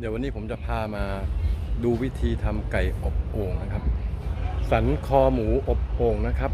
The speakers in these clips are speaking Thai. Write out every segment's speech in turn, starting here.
เดี๋ยววันนี้ผมจะพามาดูวิธีทำไก่อบโอ่งนะครับ สันคอหมูอบโอ่งนะครับ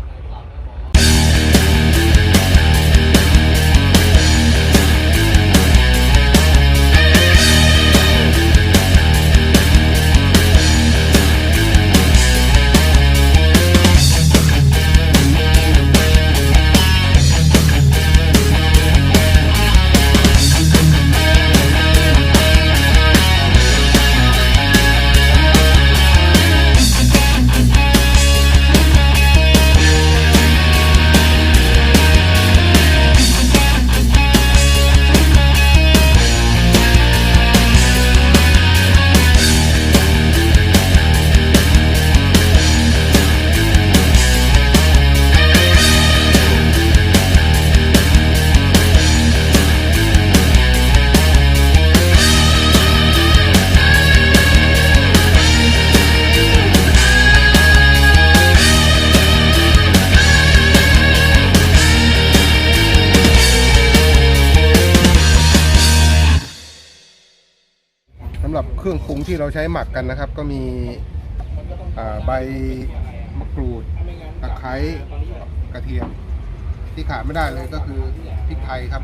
สำหรับเครื่องปรุงที่เราใช้หมักกันนะครับ ก็มีใบมะกรูดตะไคร้กระเทียม ที่ขาดไม่ได้เลยก็คือพริกไทยครับ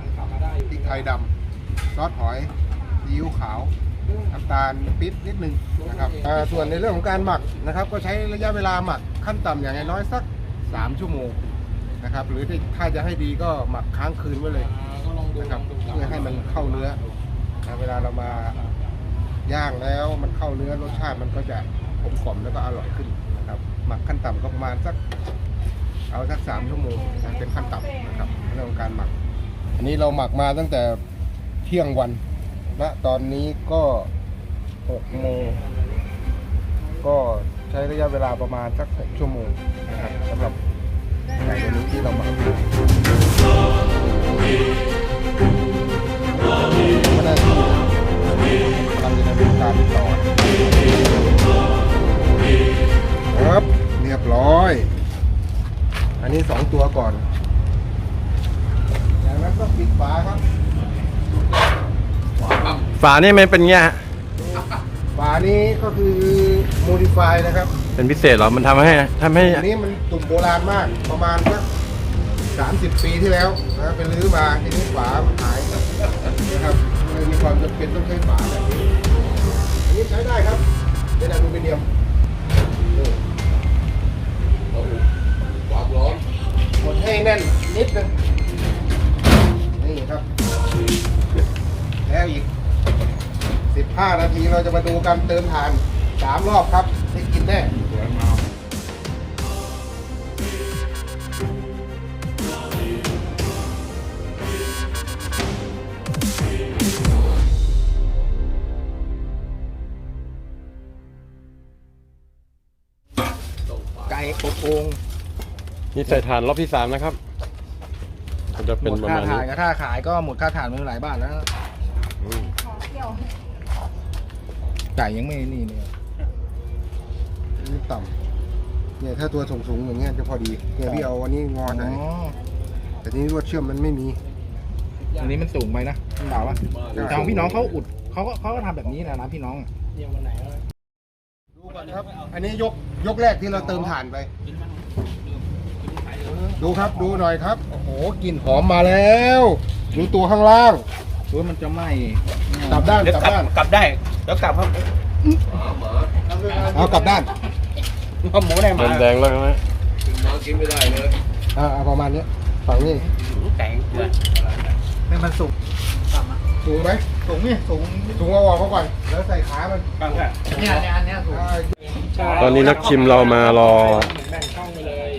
พริกไทยดำซอสหอยซีอิ๊วขาวน้ำตาลปิ๊บนิดนึงนะครับส่วนในเรื่องของการหมักนะครับ ก็ใช้ระยะเวลาหมักขั้นต่ำอย่างน้อยสัก 3 ชั่วโมงนะครับ หรือถ้าจะให้ดีก็หมักค้างคืนไว้เลยนะครับเพื่อให้มันเข้าเนื้อเวลาเรามา ย่างแล้วมันเข้าเนื้อรสชาติมันก็จะกลมกล่อมแล้วก็อร่อยขึ้นนะครับหมักขั้นต่ำก็ประมาณสักเอาสักสามชั่วโมงนะเป็นขั้นต่ำนะครับเรื่องของการหมัก อันนี้เราหมักมาตั้งแต่เที่ยงวันณตอนนี้ก็หกโมงก็ใช้ระยะเวลาประมาณสักหกชั่วโมงนะครับสำหรับไก่ตัวนี้ที่เราหมัก ลังจะดำเนินการต่อครับเรียบร้อย อันนี้สองตัวก่อนจากนั้นก็ปิดฝาครับฝานี่มันเป็นเงี้ยฮะฝานี้ก็คือ modify นะครับ เป็นพิเศษเหรอ มันทำให้ทำให้ อันนี้มันตุ่มโบราณมากประมาณสักสามสิบปีที่แล้วนะครับเป็นรื้อมาทีนี้ฝามันหายนะครับเลยมีความจำเป็นต้องใช้ฝาแบบนี้อันนี้ใช้ได้ครับเป็นอลูมิเนียมนี่ความร้อนกดให้แน่นนิดนึงนี่ครับ แล้วอีก 15 นาทีเราจะมาดูการเติมถ่าน 3 รอบครับได้กินแน่ อบโอ่งนี่ใส่ถ่านรอบที่สามนะครับมันจะเป็นหมดประค่ามาณถ่านี้ยก็ถ้าขายก็หมดค่าถ่านไปหลายบาทแล้วอืมไก่ยังไม่นี่เนี่ยนี่ต่ำเนี่ยถ้าตัวสูงๆอย่างเงี้ยจะพอดีเนี่ยพี่เอาอันนี้งอหน่อยแต่ทีนี้ลวดเชื่อมมันไม่มี อันนี้มันสูงไปนะเปล่าวะทางพี่น้องเขาอุดเขาก็เขาก็ทำแบบนี้นะนะพี่น้องอะ ดูก่อนครับ อันนี้ยกยกแรกที่เราเติมถ่านไป ดูครับดูหน่อยครับ โอ้โหกลิ่นหอมมาแล้ว ดูตัวข้างล่างเฮ้ยมันจะไหม้กลับด้านเดี๋ยวกลับกลับด้านกลับได้เดี๋ยวกลับครับเอากลับด้านเอาหมูได้มาเริ่มแดงแล้วนะอ่าเอาประมาณนี้ฝั่งนี้แข็งให้มันสุก สูงไหมสูงนี่สูงสูงเอาออกมาก่อน แล้วใส่ขามันบางแค่เนี่ยเนี่ยอันเนี้ยสูงอ่าตอนนี้นักชิมเรามารอ แบ่งช่องไปเลย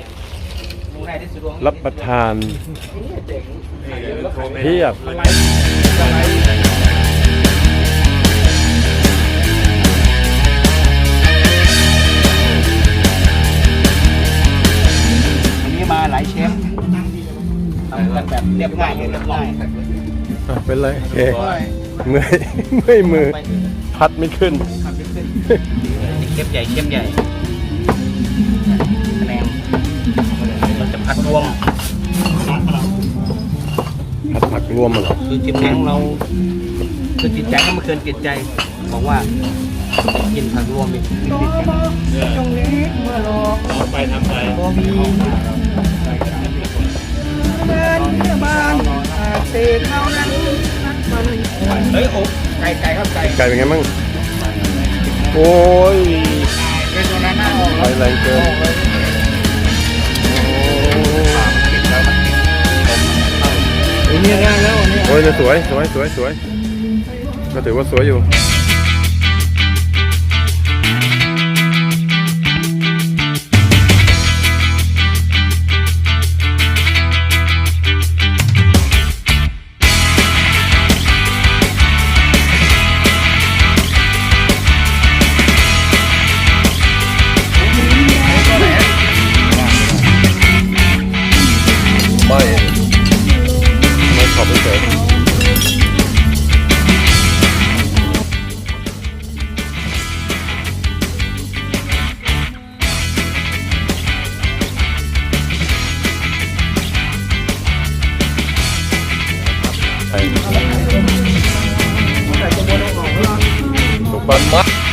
หมูได้ที่สุดรับประทานเพียบ อันนี้มาหลายเชฟทำกันแบบเรียบง่ายเรียบง่าย อะเป็นไรโอเคเมื่อยเมื่อยมือ พัดไม่ขึ้นเชฟใหญ่เชฟใหญ่คะแนนเราจะพัดรวมผัดผักรวมมาหรอคือจิตแข็งเรา คือจิตใจก็ไม่เกินจิตใจอบอกว่ากินผักรวมอีกไปทำไปบ่ เตะเข้านั่นมันเฮ้ยโอ้ไก่ไก่ครับไก่ไก่เป็นไงมั่งโอ้ยเป็นตัวนั้นหน้าออกไปแรงเกินโอ้ยเนี่ยง่ายแล้วอันนี้โอ้ยเนี่ยสวยสวยสวยสวยก็ถือว่าสวยอยู่ ถู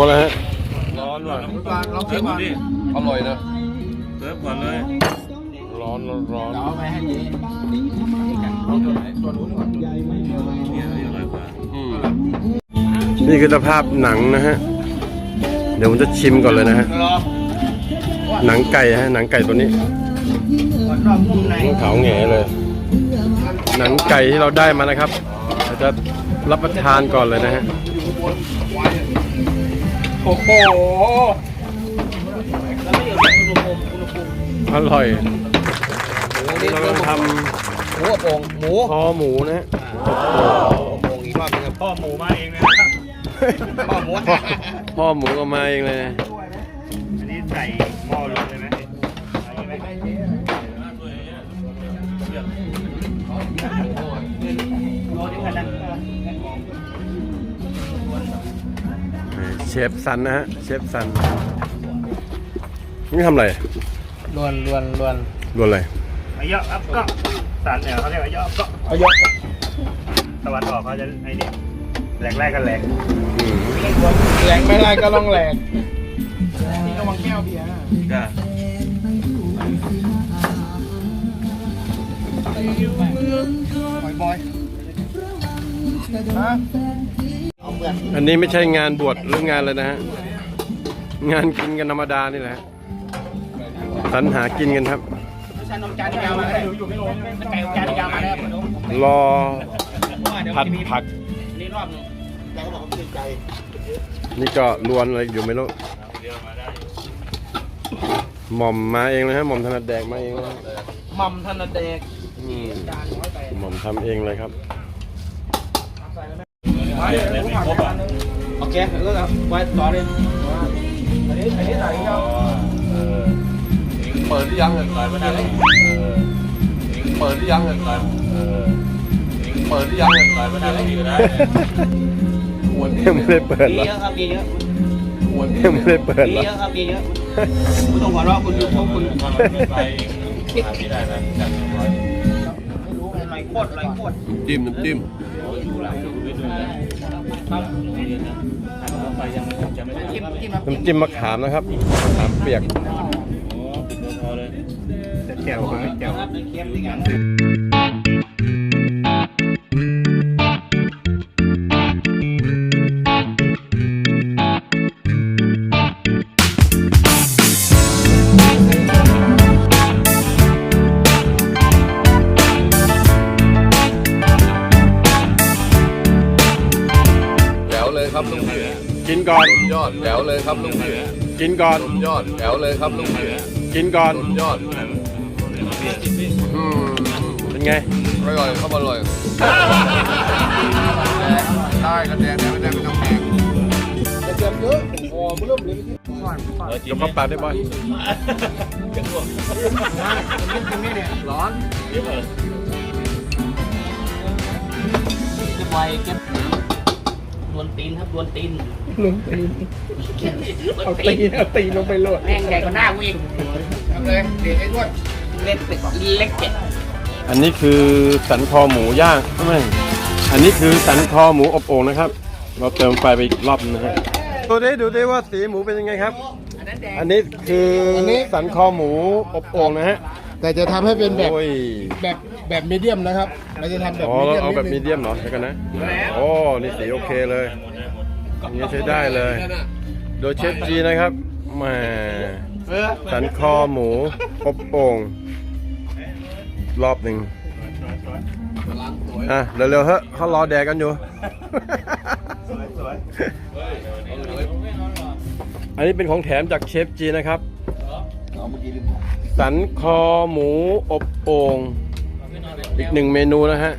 ตัวแล้วฮะ ร้อนว่ะลองชิมก่อนดิอร่อยนะเติมก่อนเลยร้อนร้อนร้อนเอาไปให้ดีเนี่ยอร่อยกว่าอืมนี่คือสภาพหนังนะฮะ เดี๋ยวผมจะชิมก่อนเลยนะฮะ หนังไก่ฮะ หนังไก่ตัวนี้ขาวแหงเลย หนังไก่ที่เราได้มานะครับเราจะรับประทานก่อนเลยนะฮะ โอ้โหอร่อยนี่เราทหมูกระโปงหมูำคอหมูนะฮะโป่งอีกรอบนึงครับพ่อหมูมาเองนะครับพ่อหมูพ่อพ่อหมูก็มาเองเลย อันนี้ใส่หม้อลงเลยไหมใส่ไหม เชฟสันนะฮะ เชฟสัน นี่ทำอะไรลวนลวนลวนรวนอะไร อายะอัพก็สันเนี่ยเขาเรียกอายะอัพก็เอายกตะวันออกเขาจะไอ้นี่แหลกแรกกันแหลกอืมแหลกไม่ได้ก็ลองแหลกนี่ระวังแก้วเบียร์นะจ้าบอยฮะ อันนี้ไม่ใช่งานบวชหรืองานเลยนะฮะ งานกินกันธรรมดานี่แหละฮะสรรหากินกันครับชานมจานยาวมาแล้วอยู่ไม่ลงไก่จานยาวมาแล้วรอผัดผักนี่รอบนึงแกก็บอกว่าติดใจนี่ก็ลวนอะไรอยู่ไม่รู้เดียวมาได้หม่อมมาเองเลยฮะหม่อมถนัดแดกมาเองเลยมัมธนเดกอืมหม่อมทำเองเลยครับ เลยไม่ครบอะ โอเคแล้วก็ไว้ต่อเลยอันนี้อันนี้ไหนครับเปิดหรือยังเห็นต่อไม่ได้เปิดหรือยังเห็นต่อเปิดหรือยังเห็นต่อไม่ได้ก็ได้ยังไม่ได้เปิดหรอเยอะครับดีเยอะยังไม่ได้เปิดหรอเยอะครับดีเยอะคุณต้องหัวเราะคุณอยู่พวกคุณไปไม่ได้นะจัดร้อยไม่รู้อะไรโคตรอะไรโคตรจิ้มน้ำจิ้ม น้ำจิ้มมะขามนะครับมะขามเปียกโอ้ปิดพอเลยแก้วไหมแก้ว ยอดแจ๋วเลยครับลุงพี่กินก่อน ยอดแจ๋วเลยครับลุงพี่กินก่อนยอดอืมเป็นไง อร่อยครับอร่อยอได้กันแดงแดงไม่ได้ไม่ต้องแพงกระเทียมเยอะโอ้เริ่มเลยพี่ยกเข้าปากได้บ่อยร้อนจะไวเก็บด วนตีนครับดวนตีนลงตีนดวเอานตีตีนนเอาตีนลงไปโหลดแม่งใหญ่กว่าหน้ากูอีกทำเลยเด็กไอ้ด้วยเล็กเป็ดเล็กเป็ดอันนี้คือสันคอหมูย่างไม่อันนี้คือสันคอหมูอบโอ่งนะครับ เราเติมไฟไปอีกรอบนึงนะฮะดูดิดูดิว่าสีหมูเป็นยังไงครับ อันนี้คืออนนี้สันคอหมูอบโอ่งนะฮะ แต่จะทำให้เป็นแบบโอ้ยแบบแบบมีเดียมนะครับเราจะทำแบบอ๋อมีเราเดียมเอาแบบมีนิดนึงเดียมเหรอใช่กันนะโอ้นี่สีโอเคเลยอย่างนี้ใช้ได้เลย โดยเชฟจีนะครับแหมสันคอหมูอบโอ่งรอบหนึ่งอะเร็วๆเฮ้ยเขารอแดกกันอยู่ อันนี้เป็นของแถมจากเชฟจีนะครับ สันคอหมูอบโอ่งอีกหนึ่งเมนูนะฮะ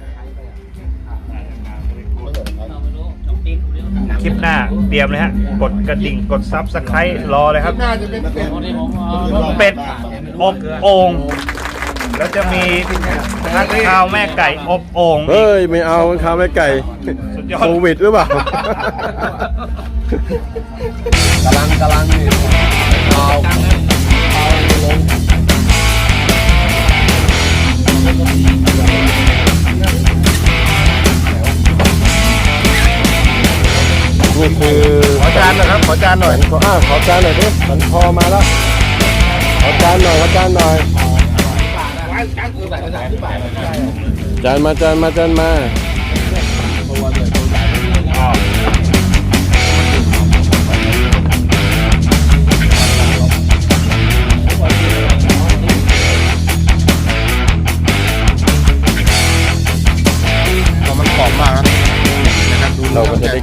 คลิปหน้าเตรียมเลยฮะ กดกระดิ่งกดซับสไครต์รอเลยครับ น่าจะเป็นเป็ดเป็ดอบโอ่งแล้วจะมีทักข้าวแม่ไก่อบโอ่งเฮ้ย ไม่เอาข้าวแม่ไก่สุดยอด โควิดหรือเปล่า กำลังกำลังนี่เอา นี่คือขอจานนะครับ ขอจานหน่อย ขออ้าวขอจานหน่อยดิสันคอมาแล้ว ขอจานหน่อยขอจานหน่อย จานมาจานมาจานมา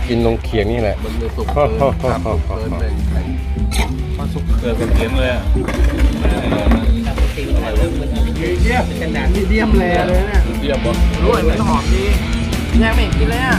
ก็จะได้กินลงเขียงนี่แหละ มันไม่สุกเกินครับสุกเกินแบ่งไข่เกิดเป็นเสียงเลยอะขนาดมีเดียมแลเลยเนี่ยเรียบบ่รู้ไหมมันหอมดีแยกไม่เห็นกินเลยอะ